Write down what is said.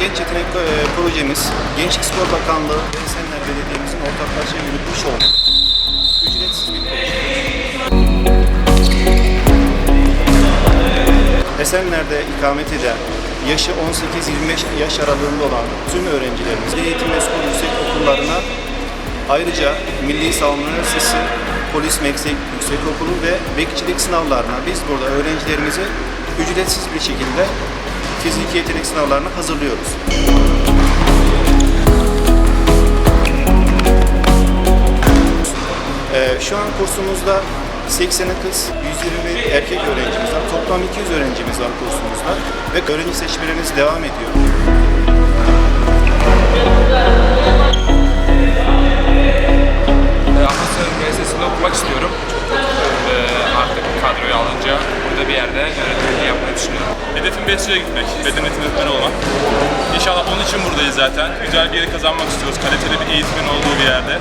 Genç e, projemiz Gençlik Spor Bakanlığı ve Esenler Belediye'mizin ortaklaşa yürütmüş olduğu ücretsiz bir proje. Esenler'de ikamet eden, yaşı 18-25 yaş aralığında olan tüm öğrencilerimiz eğitim ve spor yüksek okullarına ayrıca Milli Savunma Üniversitesi, Polis Meslek Yüksekokulu ve bekçilik sınavlarına biz burada öğrencilerimizi ücretsiz bir şekilde fiziki yetenek sınavlarına hazırlıyoruz. Ee, şu an kursumuzda 80'i kız, 120 erkek öğrencimiz var. Toplam 200 öğrencimiz var kursumuzda ve öğrenci seçmelerimiz devam ediyor. Üniversitesi'nde okumak istiyorum. Ee, artık kadroyu alınca burada bir yerde öğretmenliği yapmayı düşünüyorum. Hedefim Besyo'ya gitmek, beden eğitimi öğretmeni olmak. İnşallah onun için buradayız zaten. Güzel bir yeri kazanmak istiyoruz. Kaliteli bir eğitimin olduğu bir yerde.